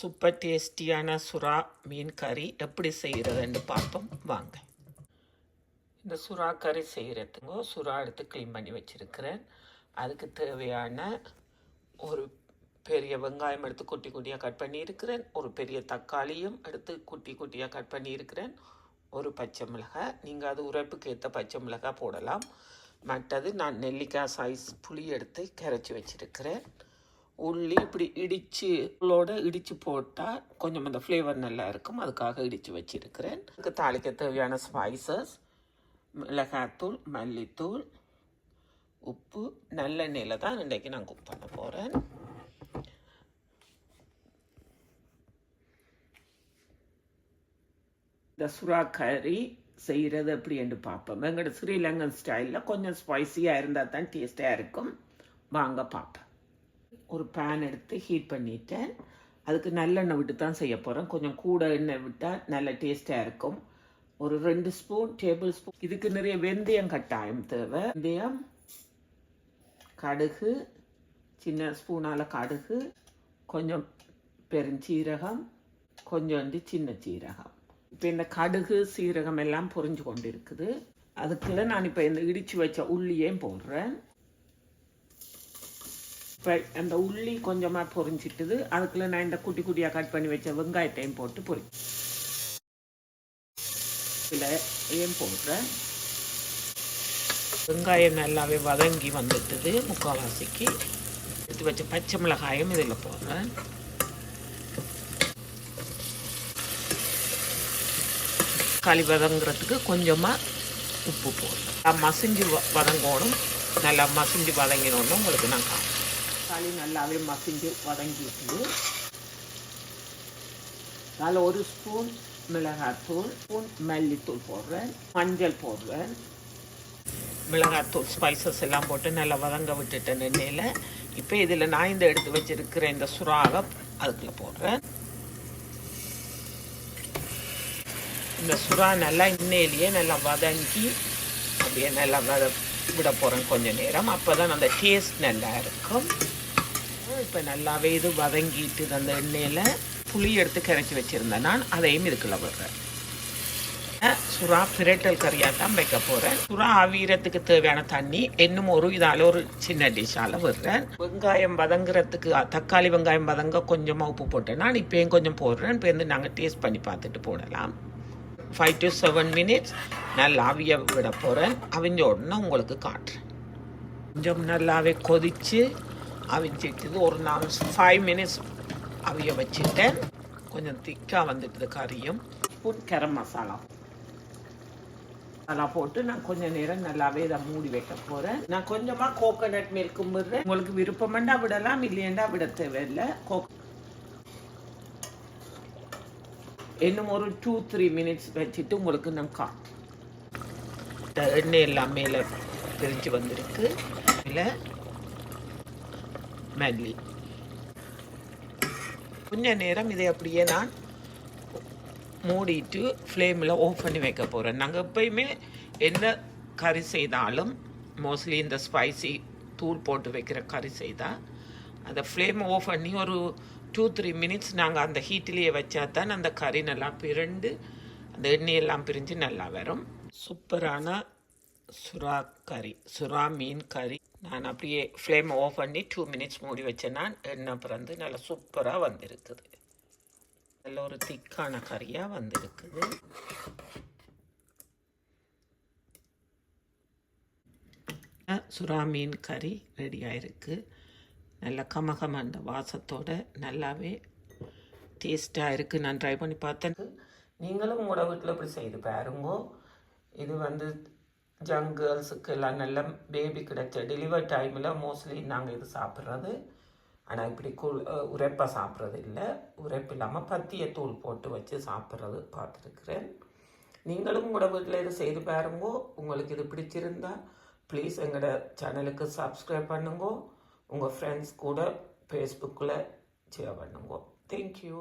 Super டேஸ்டியான சுறா மீன் கறி எப்படி செய்கிறதுன்னு பார்ப்போம். வாங்க. இந்த சுறா கறி செய்கிறதுக்கோ சுறா எடுத்து க்ளீன் பண்ணி வச்சுருக்கிறேன். அதுக்கு தேவையான ஒரு பெரிய வெங்காயம் எடுத்து குட்டி குட்டியாக கட் பண்ணியிருக்கிறேன். ஒரு பெரிய தக்காளியும் எடுத்து குட்டி குட்டியாக கட் பண்ணியிருக்கிறேன். ஒரு பச்சை மிளகாய். நீங்கள் அது உரைப்புக்கு ஏற்ற பச்சை மிளகாய் போடலாம். மற்றது நான் நெல்லிக்காய் சைஸ் புளி எடுத்து கரைச்சி வச்சுருக்கிறேன். உள்ளி இப்படி இடித்து உள்ளோட இடித்து போட்டால் கொஞ்சம் அந்த ஃப்ளேவர் நல்லா இருக்கும். அதுக்காக இடித்து வச்சுருக்கிறேன். அதுக்கு தாளிக்க தேவையான ஸ்பைசஸ் மிளகாத்தூள் மல்லித்தூள் உப்பு நல்லெண்ணெயில் தான் இன்றைக்கு நான் குக் பண்ண போகிறேன் இந்த சுறா கறி செய்கிறது எப்படின்னு பார்ப்போம். எங்களோட ஸ்ரீலங்கன் ஸ்டைலில் கொஞ்சம் ஸ்பைஸியாக இருந்தால் தான் டேஸ்ட்டாக இருக்கும். வாங்க பார்ப்பேன் ஒரு பேன் எடுத்து ஹீட் பண்ணிட்டேன். அதுக்கு நல்லெண்ணெய் விட்டு தான் செய்ய போகிறேன் கொஞ்சம் கூட எண்ணெய் விட்டால் நல்ல டேஸ்ட்டாக இருக்கும். ஒரு ரெண்டு ஸ்பூன் டேபிள் ஸ்பூன் இதுக்கு நிறைய வெந்தயம் கட்டாயம் தேவை. வெந்தயம் கடுகு சின்ன ஸ்பூனால் கடுகு கொஞ்சம் பெருஞ்சீரகம் கொஞ்சோண்டு சின்ன சீரகம். இப்போ இந்த கடுகு சீரகம் எல்லாம் பொறிஞ்சு கொண்டு இருக்குது அதுக்குள்ள நான் இப்போ இந்த இடித்து வச்ச உள்ளியையும் போடுறேன். இப்போ அந்த உள்ளி கொஞ்சமாக பொரிஞ்சிட்டுது. அதுக்குள்ளே நான் இந்த குட்டி குட்டியாக கட் பண்ணி வச்ச வெங்காயத்தையும் போட்டு பொரி இதில் போடுறேன். வெங்காயம் நல்லாவே வதங்கி வந்துட்டுது முக்கால்வாசிக்கு. எடுத்து வச்ச பச்சை மிளகாயும் இதில் போடுறேன். தக்காளி வதங்குறதுக்கு கொஞ்சமாக உப்பு போடுறேன். மசிஞ்சு வ வதங்கணும். நல்லா மசிஞ்சு வதங்கினோன்னு உங்களுக்கு நான் காணும் தக்காளி நல்லாவே மசிஞ்சு வதங்கிட்டு அதில் ஒரு ஸ்பூன் மிளகாத்தூள் ஸ்பூன் மல்லித்தூள் போடுறேன் மஞ்சள் போடுறேன் மிளகாத்தூள் ஸ்பைசஸ் எல்லாம் போட்டு நல்லா வதங்க விட்டுட்டேன் எண்ணெயில் இப்போ இதில் நான் இந்த எடுத்து வச்சிருக்கிற இந்த சுறாவை அதுக்குள்ள போடுறேன் இந்த சுறா நல்லா எண்ணெயிலேயே நல்லா வதங்கி அப்படியே நல்லா வத விட போகிறேன் கொஞ்சம் நேரம் அப்போ தான் அந்த டேஸ்ட் நல்லா இருக்கும் இப்போ நல்லாவே இது வதங்கிட்டு அந்த எண்ணெயில் புளி எடுத்து கரைச்சி வச்சுருந்தேன். நான் அதையும் இதுக்குள்ளே விடுறேன் சுறா பிரட்டல் கறியாக தான் வைக்க போகிறேன் சுறா ஆவீரத்துக்கு தேவையான தண்ணி இன்னும் ஒரு இதால் ஒரு சின்ன டிஷ்ஷால் விடுறேன். வெங்காயம் வதங்குறதுக்கு தக்காளி வெங்காயம் வதங்க கொஞ்சமாக உப்பு போட்டேன். நான் இப்போயும் கொஞ்சம் போடுறேன். இப்போ வந்து நாங்கள் டேஸ்ட் பண்ணி பார்த்துட்டு போடலாம். ஃபைவ் டு செவன் மினிட்ஸ் நல்லா அவிய விட போகிறேன் அவிஞ்ச உடனே உங்களுக்கு காட்டுறேன். கொஞ்சம் நல்லாவே கொதித்து அவிஞ்சிட்டுது ஒரு நாலு ஃபைவ் மினிட்ஸ் அவிய வச்சுட்டேன் கொஞ்சம் திக்காக வந்துட்டுது கறியும். ஸ்பூன் கரம் மசாலா. மசாலா போட்டு நான் கொஞ்சம் நேரம் நல்லாவே இதை மூடி வைக்க போகிறேன் நான் கொஞ்சமாக கோகோனட் மில்க்கும் விடுறேன் உங்களுக்கு விருப்பமெண்டா விடலாம் இல்லையண்டா விட தேவையில்லை. கோக் இன்னும் ஒரு டூ த்ரீ மினிட்ஸ் வச்சுட்டு உங்களுக்கு நான் காட்டு எண்ணெய் எல்லாம் மேலே பிரிஞ்சு வந்திருக்கு. இல்லை மல்லி கொஞ்ச நேரம் இதை அப்படியே நான் மூடிட்டு ஃப்ளேமில் ஆஃப் பண்ணி வைக்க போகிறேன் நாங்கள் எப்பயுமே என்ன கறி செய்தாலும் மோஸ்ட்லி இந்த ஸ்பைசி தூள் போட்டு வைக்கிற கறி செய்தால் அந்த ஃப்ளேம் ஆஃப் பண்ணி ஒரு டூ த்ரீ மினிட்ஸ் நாங்கள் அந்த ஹீட்டிலேயே வச்சா தான் அந்த கறி நல்லா பிறண்டு அந்த எண்ணெயெல்லாம் பிரிஞ்சு நல்லா வரும். சூப்பரான சுறா கறி சுறா மீன் கறி. நான் அப்படியே ஃப்ளேமை ஆஃப் பண்ணி டூ மினிட்ஸ் மூடி வச்சேன்னா நான் எண்ணெய் பிறந்து நல்லா சூப்பராக வந்திருக்குது. நல்ல ஒரு திக்கான கறியாக வந்திருக்குது. சுறா மீன் கறி ரெடி ஆயிருக்கு. நல்ல கமகம் அந்த வாசத்தோட நல்லாவே டேஸ்ட்டாக இருக்குது நான் ட்ரை பண்ணி பார்த்தேன். நீங்களும் உங்களோட வீட்டில் இப்படி செய்து பாருங்கோ. இது வந்து ஜங் கேர்ள்ஸுக்கு எல்லாம் நல்ல பேபி கிடைச்ச டெலிவரி டைமில் மோஸ்ட்லி நாங்கள் இது சாப்பிட்றது. ஆனால் இப்படி கூழ் உரைப்பாக சாப்பிட்றது இல்லை. உரைப்பு இல்லாமல் பத்திய தூள் போட்டு வச்சு சாப்பிட்றது பார்த்துருக்குறேன். நீங்களும் உங்களோட வீட்டில் இதை செய்து பாருங்கோ. உங்களுக்கு இது பிடிச்சிருந்தா ப்ளீஸ் எங்களோட சேனலுக்கு சப்ஸ்கிரைப் பண்ணுங்கோ. உங்கள் ஃப்ரெண்ட்ஸ் கூட ஃபேஸ்புக்கில் ஷேர் பண்ணுங்க. தேங்க்யூ